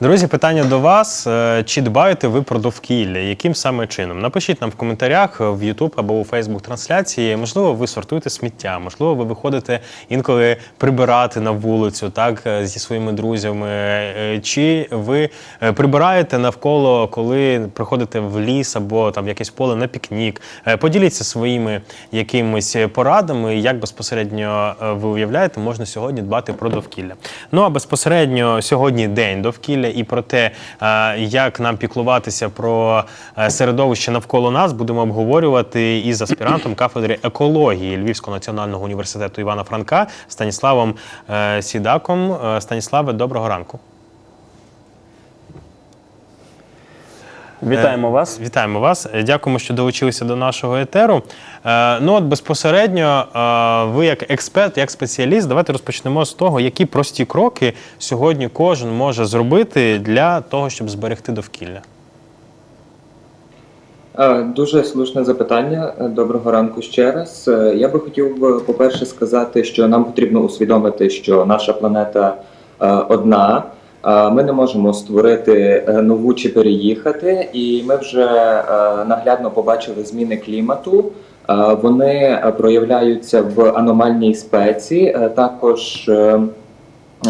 Друзі, питання до вас. Е, Чи дбаєте ви про довкілля? Яким саме чином? Напишіть нам в коментарях е, в YouTube або у Facebook трансляції. Можливо, ви сортуєте сміття, можливо, ви виходите інколи прибирати на вулицю, так е, зі своїми друзями. Чи ви прибираєте навколо, коли приходите в ліс або там якесь поле на пікнік? Поділіться своїми якимись порадами, як безпосередньо ви уявляєте, можна сьогодні дбати про довкілля. Ну а безпосередньо сьогодні день довкілля і про те, е, як нам піклуватися про е, середовище навколо нас, будемо обговорювати із аспірантом кафедри екології Львівського національного університету Івана Франка Станіславом е, Сідаком. Станіславе, доброго ранку. Вітаємо вас. Вітаємо вас. Е, Дякуємо, що долучилися до нашого етеру. Е, Ну от безпосередньо, е, ви як експерт, як спеціаліст, давайте розпочнемо з того, які прості кроки сьогодні кожен може зробити для того, щоб зберегти довкілля. Е, Дуже слушне запитання. Е, Доброго ранку ще раз. Е, Я би хотів, по-перше, сказати, що нам потрібно усвідомити, що наша планета е, одна. Ми не можемо створити е, нову чи переїхати, і ми вже е, наглядно побачили зміни клімату. Е, Вони проявляються в аномальній спеці. Також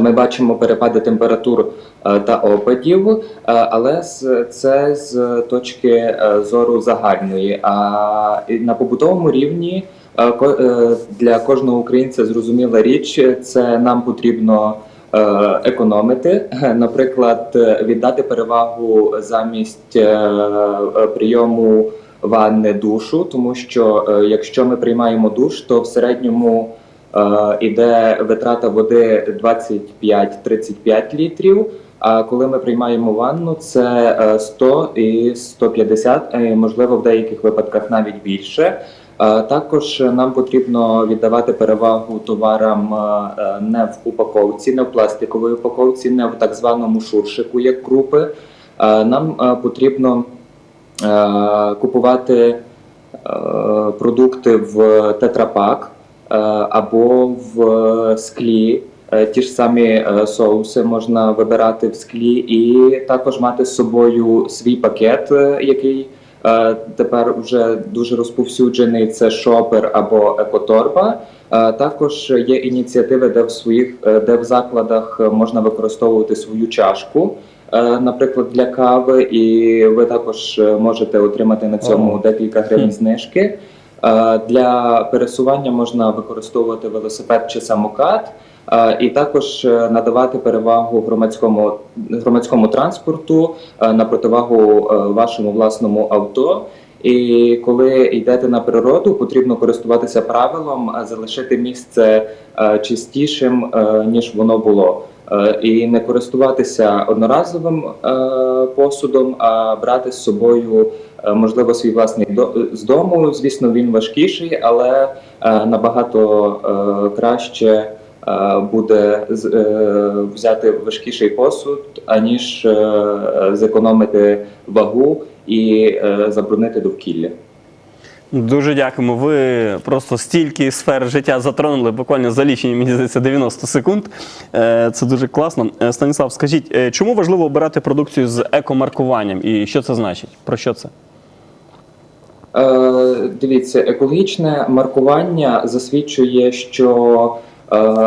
ми бачимо перепади температур та опадів, але це з точки зору загальної. А на побутовому рівні для кожного українця зрозуміла річ, це нам потрібно. Е, Економити, наприклад, е, віддати перевагу замість е, е, прийому ванни душу, тому що е, якщо ми приймаємо душ, то в середньому е, іде витрата води 25-35 літрів. А коли ми приймаємо ванну, це е, 100 і 150, е, можливо, в деяких випадках навіть більше. Е, Також нам потрібно віддавати перевагу товарам е, е, не в упаковці, не в пластиковій упаковці, не в так званому шуршику, як крупи. Е, Нам е, потрібно е, купувати е, продукти в тетрапак е, або в склі. Е, Ті ж самі е, соуси можна вибирати в склі, і також мати з собою свій пакет, е, який е, тепер вже дуже розповсюджений. Це шопер або екоторба. Е, Також є ініціативи, де в своїх е, де в закладах можна використовувати свою чашку, е, наприклад, для кави, і ви також е, можете отримати на цьому декілька гривень знижки. Е, Для пересування можна використовувати велосипед чи самокат, е, і також е, надавати перевагу громадському громадському транспорту е, на противагу е, вашому власному авто. І коли йдете на природу, потрібно користуватися правилом е, залишити місце е, чистішим е, ніж воно було. Е, І не користуватися одноразовим е, посудом, а брати з собою е, можливо свій власний з дому. Звісно, він важкіший, але е, набагато е, краще е, буде е, взяти важкіший посуд, аніж е, зекономити вагу і е, забруднити довкілля. Дуже дякуємо. Ви просто стільки сфер життя затронули буквально за лічені, мені здається, 90 секунд. Е, Це дуже класно. Е, Станіслав, скажіть, е, чому важливо обирати продукцію з екомаркуванням і що це значить? Про що це? Е, Дивіться, екологічне маркування засвідчує, що е,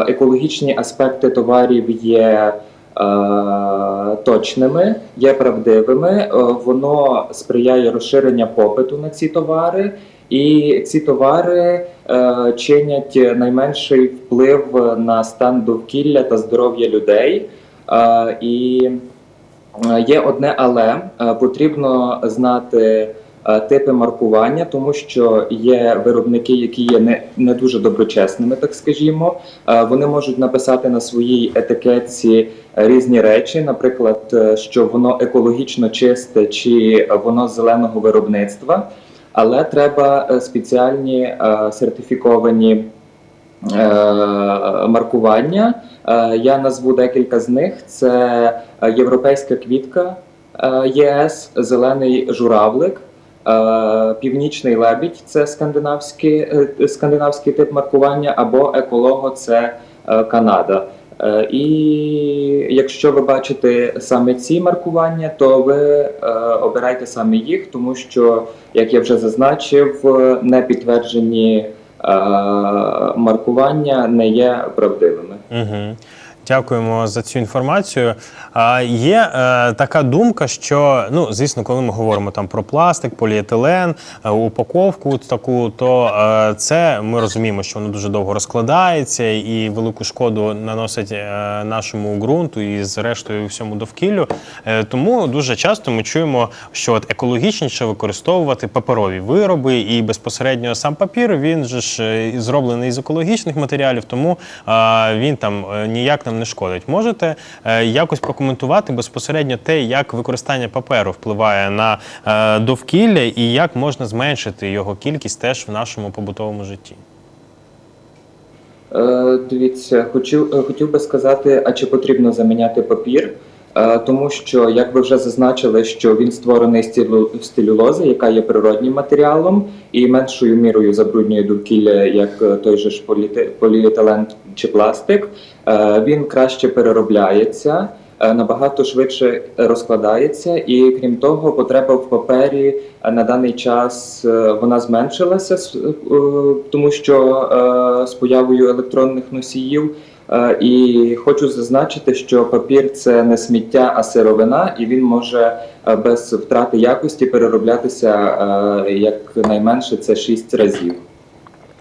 екологічні аспекти товарів є е, точними, є правдивими. Е, Воно сприяє розширення попиту на ці товари, і ці товари е, чинять найменший вплив на стан довкілля та здоров'я людей. Е, І Е, Є одне але Е, потрібно знати е, типи маркування, тому що є виробники, які є не, не дуже доброчесними, так скажімо. Е, Вони можуть написати на своїй етикетці е, різні речі, наприклад, е, що воно екологічно чисте чи воно зеленого виробництва, але треба е, спеціальні е, сертифіковані е, маркування. Е, Я назву декілька з них: це е, європейська квітка е, ЄС, зелений журавлик, е, північний лебідь це скандинавський, е, скандинавський тип маркування, або еколого це е, Канада. Е, І якщо ви бачите саме ці маркування, то ви е, обирайте саме їх, тому що, як я вже зазначив, е, непідтверджені е, маркування не є правдивими. Угу. Дякуємо за цю інформацію. А, є е, така думка, що ну, звісно, коли ми говоримо там про пластик, поліетилен, е, упаковку таку, то е, це ми розуміємо, що воно дуже довго розкладається і велику шкоду наносить нашому ґрунту і зрештою всьому довкіллю. Тому дуже часто ми чуємо, що от екологічніше використовувати паперові вироби, і безпосередньо сам папір він же ж зроблений з екологічних матеріалів, тому він там ніяк нам не шкодить. Можете е, якось прокоментувати безпосередньо те, як використання паперу впливає на е, довкілля і як можна зменшити його кількість теж в нашому побутовому житті. Е, Дивіться, хотів, хотів би сказати, а чи потрібно заміняти папір? Тому що, як ви вже зазначили, що він створений з целюлози, яка є природнім матеріалом, і меншою мірою забруднює довкілля, як той же ж поліетилен чи пластик. Е, Він краще переробляється, е, набагато швидше розкладається, і крім того, потреба в папері е, на даний час вона зменшилася, тому що з появою електронних носіїв. І хочу зазначити, що папір це не сміття, а сировина, і він може без втрати якості перероблятися е, якнайменше це 6 разів.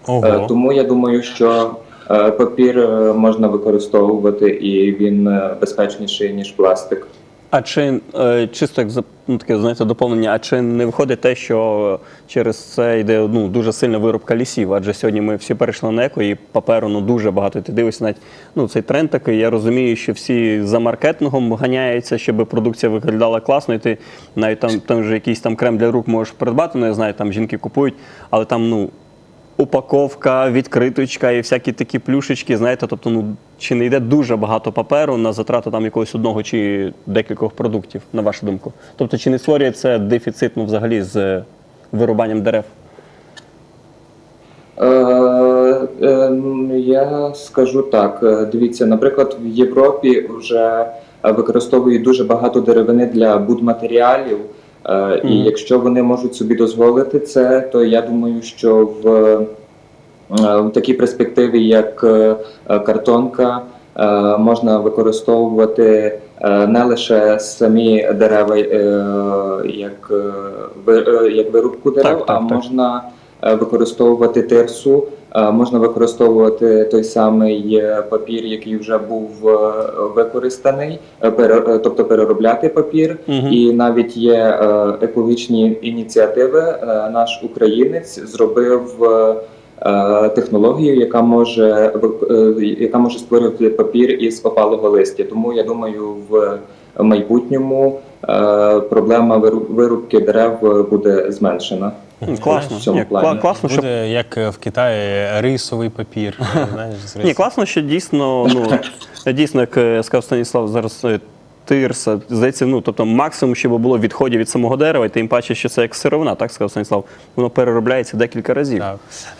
Ого. Тому я думаю, що папір е, можна використовувати і він е, безпечніший ніж пластик. А чи е, чисто як ну, таке знаєте, доповнення, а чи не виходить те, що через це йде ну, дуже сильна вирубка лісів? Адже сьогодні ми всі перейшли на еко і паперу ну, дуже багато. Ти дивишся навіть ну, цей тренд такий. Я розумію, що всі за маркетингом ганяються, щоб продукція виглядала класно, і ти навіть там, там вже якийсь там крем для рук можеш придбати. Ну я знаю, там жінки купують, але там ну. Упаковка, відкриточка і всякі такі плюшечки, знаєте, тобто, ну чи не йде дуже багато паперу на затрату там якогось одного чи декількох продуктів, на вашу думку? Тобто, чи не створює це дефіцит ну, взагалі з вирубанням дерев? Е, е, Я скажу так. Е, Дивіться, наприклад, в Європі вже використовують дуже багато деревини для будматеріалів. Е, І якщо вони можуть собі дозволити це, то я думаю, що в, е, в такій перспективі, як е, е, картонка, е, можна використовувати е, не лише самі дерева, е, як, е, е, як вирубку дерев, Так, так, а можна е, використовувати тирсу, е, можна використовувати той самий е, папір, який вже був е, використаний, е, е, тобто переробляти папір. Мгм. І навіть є е, екологічні ініціативи. Е, Наш українець зробив е, е, технологію, яка може е, яка може створювати папір із опалого листя. Тому я думаю, в майбутньому е, проблема виру- вирубки дерев е, буде зменшена. Ну, Класно, в цьому Ні, плані. кла- класно, що Буде як е, в Китаї рисовий папір. Знаєш, з Ні, класно, що дійсно, ну дійсно, як е, сказав Станіслав, зараз е, тирса, здається, ну тобто максимум, щоб було відходів від самого дерева, і тим паче, що це як сировина, так сказав Станіслав, воно переробляється декілька разів. Так.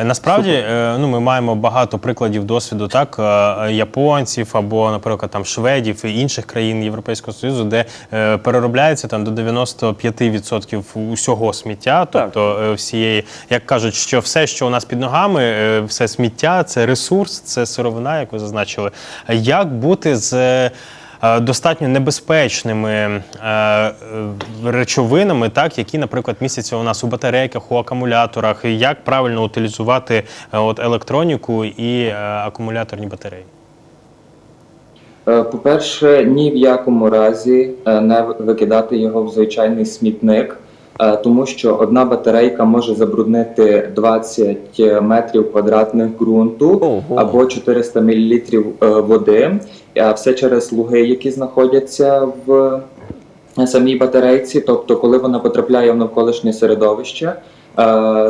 Насправді, е, ну, ми маємо багато прикладів досвіду так, е, японців або, наприклад, там, шведів і інших країн Європейського Союзу, де е, переробляється там, до 95% усього сміття. Тобто, е, всієї, як кажуть, що все, що у нас під ногами, все сміття, це ресурс, це сировина, як ви зазначили. Як бути з. Е, Достатньо небезпечними е, е, речовинами, так які, наприклад, містяться у нас у батарейках, у акумуляторах. Як правильно утилізувати от електроніку і акумуляторні батареї? По-перше, ні в якому разі не викидати його в звичайний смітник, тому що одна батарейка може забруднити 20 метрів квадратних ґрунту або 400 мл води, а все через луги, які знаходяться в самій батарейці. Тобто, коли вона потрапляє в навколишнє середовище, е,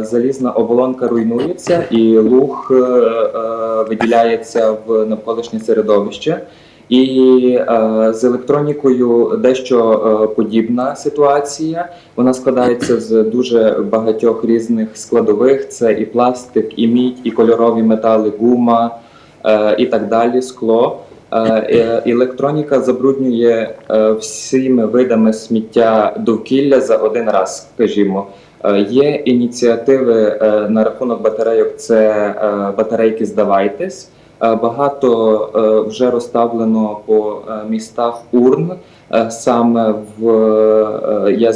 залізна оболонка руйнується і луг е, е, виділяється в навколишнє середовище. І е, з електронікою дещо е, подібна ситуація. Вона складається з дуже багатьох різних складових: це і пластик, і мідь, і кольорові метали, гума, е, і так далі, скло. Е, е, Електроніка забруднює е, всіми видами сміття довкілля за один раз, скажімо. Є ініціативи на рахунок батарейок, це батарейки Здавайтесь. Е, Багато е, вже розставлено по е, містах урн. Саме в я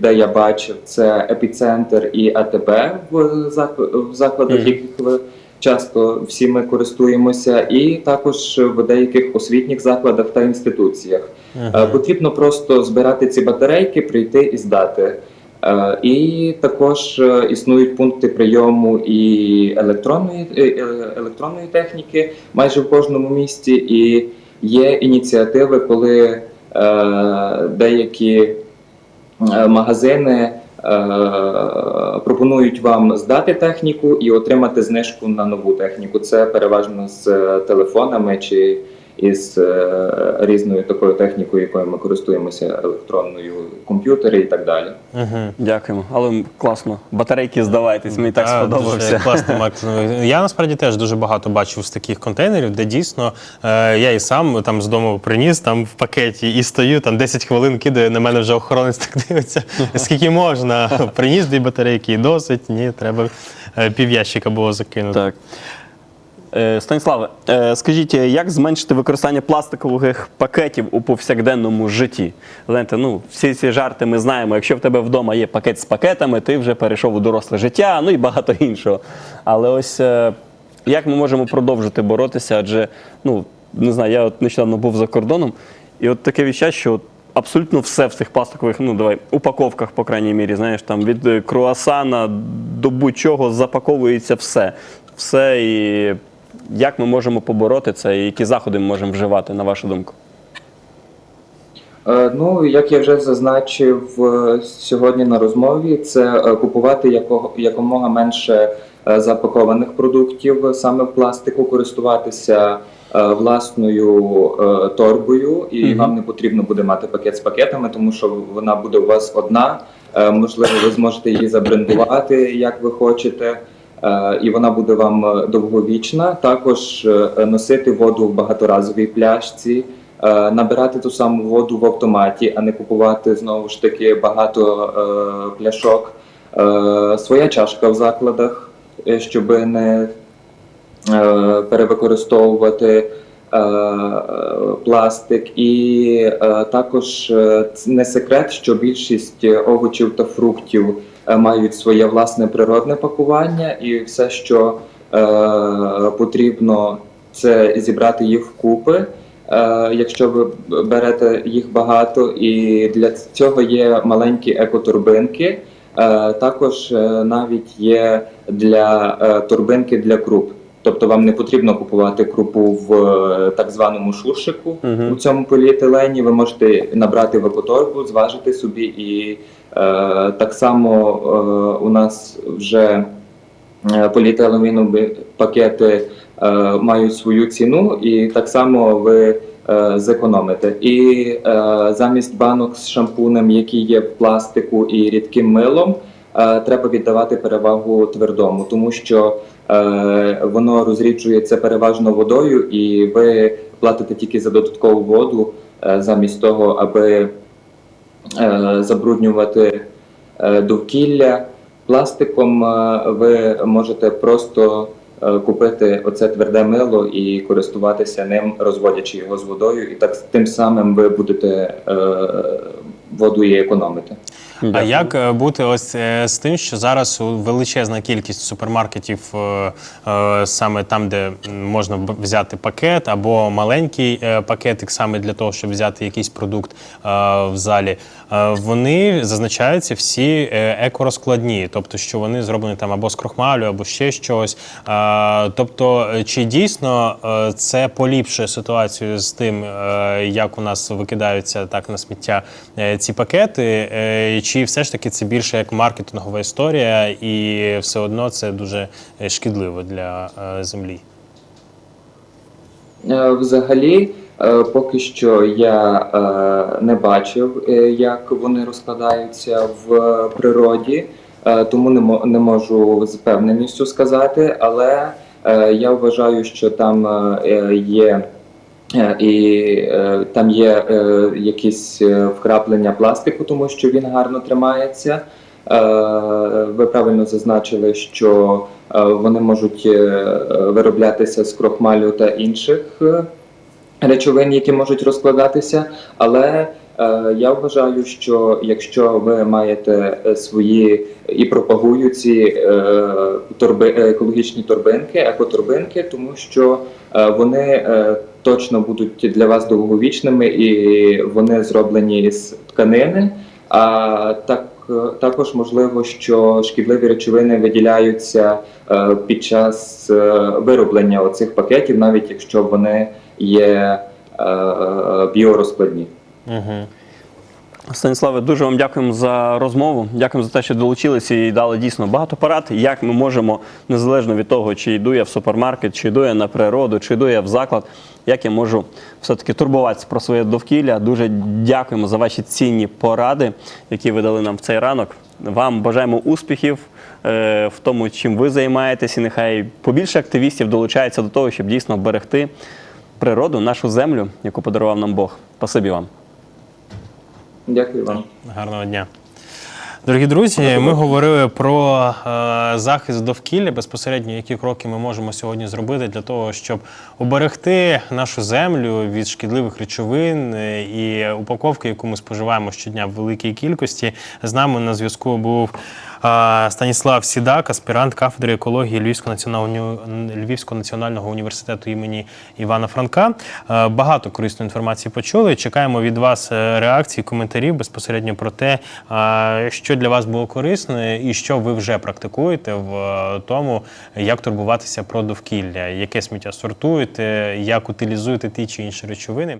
де я бачив, це епіцентр і АТБ в зак- в закладах, яких часто всі ми користуємося, і також в деяких освітніх закладах та інституціях. Е, Потрібно просто збирати ці батарейки, прийти і здати. Е, І також е, існують пункти прийому і електронної, е, електронної техніки майже в кожному місті. І є ініціативи, коли деякі магазини пропонують вам здати техніку і отримати знижку на нову техніку. Це переважно з телефонами чи із е, різною такою технікою, якою ми користуємося електронною, комп'ютери і так далі. Угу. Дякуємо. Але класно. Батарейки здавайтесь, мені так сподобався. Класно, Макс. Я насправді теж дуже багато бачив з таких контейнерів, де дійсно е, я і сам там з дому приніс там в пакеті і стою, там 10 хвилин кидаю, на мене вже охоронець так дивиться. Скільки можна? Приніс дві батарейки і досить. Ні, треба е, пів'ящика було закинути. Так. Е, Станіславе, е, скажіть, як зменшити використання пластикових пакетів у повсякденному житті? Знаєте, ну, всі ці жарти ми знаємо. Якщо в тебе вдома є пакет з пакетами, ти вже перейшов у доросле життя, ну і багато іншого. Але ось е, як ми можемо продовжити боротися? Адже, ну, не знаю, я от нещодавно був за кордоном, і от таке відчуття, що абсолютно все в цих пластикових, ну давай, упаковках, по крайній мірі, знаєш, там від круасана до будь-чого запаковується все. Все і як ми можемо побороти це, і які заходи ми можемо вживати, на вашу думку? Е, Ну, як я вже зазначив е, сьогодні на розмові, це е, купувати якомога менше запакованих продуктів саме в пластику, користуватися власною торбою, і Мгм. вам не потрібно буде мати пакет з пакетами, тому що вона буде у вас одна. Можливо, ви зможете її забрендувати, як ви хочете. Е, І вона буде вам е, довговічна. Також е, носити воду в багаторазовій пляшці, набирати ту саму воду в автоматі, а не купувати знову ж таки багато пляшок. Своя чашка в закладах, щоб не перевикористовувати пластик. І е, також е, не секрет, що більшість овочів та фруктів е, мають своє власне природне пакування, і все, що е, потрібно, це зібрати їх вкупи. Е, Якщо ви берете їх багато, і для цього є маленькі екоторбинки. Е, Також е, навіть є для е, торбинки для круп. Тобто вам не потрібно купувати крупу в е, так званому шуршику Мгм. у цьому поліетилені. Ви можете набрати в екоторбу, зважити собі, і е, так само е, у нас вже е, поліетиленові пакети е, мають свою ціну, і так само ви е, зекономите. І е, замість банок з шампунем, які є в пластику і рідким милом, треба віддавати перевагу твердому, тому що е, воно розріджується переважно водою, і ви платите тільки за додаткову воду, е, замість того, аби е, забруднювати е, довкілля. Пластиком е, ви можете просто е, купити оце тверде мило і користуватися ним, розводячи його з водою, і так тим самим ви будете е, воду і економити. А як е, бути ось е, з тим, що зараз величезна кількість супермаркетів е, саме там, де можна взяти пакет або маленький пакетик саме для того, щоб взяти якийсь продукт в залі, вони зазначаються всі е, екорозкладні, тобто що вони зроблені там або з крохмалю, або ще щось. Е, Тобто, е, чи дійсно е, це поліпшує ситуацію з тим, е, як у нас викидаються так на сміття е, ці пакети, е, чи все ж таки це більше як маркетингова історія, і все одно це дуже е, шкідливо для е, землі? Е, Взагалі, е, поки що я е, не бачив, е, як вони розкладаються в природі, е, тому не мо- не можу з певненістю сказати, але е, я вважаю, що там е, є Е, І е, там є е, якісь е, вкраплення пластику, тому що він гарно тримається. Е, ви правильно зазначили, що е, вони можуть е, вироблятися з крохмалю та інших е, речовин, які можуть розкладатися. Але е, я вважаю, що якщо ви маєте е, свої і пропагую ці е, торби, екологічні торбинки, екоторбинки, тому що вони точно будуть для вас довговічними і вони зроблені з тканини. А так також можливо, що шкідливі речовини виділяються під час вироблення оцих пакетів, навіть якщо вони є е, біорозкладні. Угу. Станіславе, дуже вам дякуємо за розмову. Дякуємо за те, що долучилися і дали дійсно багато порад, як ми можемо, незалежно від того, чи йду я в супермаркет, чи йду я на природу, чи йду я в заклад, як я можу все-таки турбуватися про своє довкілля. Дуже дякуємо за ваші цінні поради, які ви дали нам в цей ранок. Вам бажаємо успіхів е, в тому, чим ви займаєтесь, і нехай побільше активістів долучається до того, щоб дійсно берегти природу, нашу землю, яку подарував нам Бог. Спасибі вам. Дякую вам. Гарного дня. Дорогі друзі, ми говорили про е, захист довкілля, безпосередньо які кроки ми можемо сьогодні зробити для того, щоб уберегти нашу землю від шкідливих речовин е, і упаковки, яку ми споживаємо щодня в великій кількості. З нами на зв'язку був Станіслав Сідак, аспірант кафедри екології Львівського національного, Львівського національного університету імені Івана Франка. Багато корисної інформації почули. Чекаємо від вас е, реакцій, коментарів безпосередньо про те, що для вас було корисне і що ви вже практикуєте в е, тому, як турбуватися про довкілля, яке сміття сортуєте, як утилізуєте ті чи інші речовини.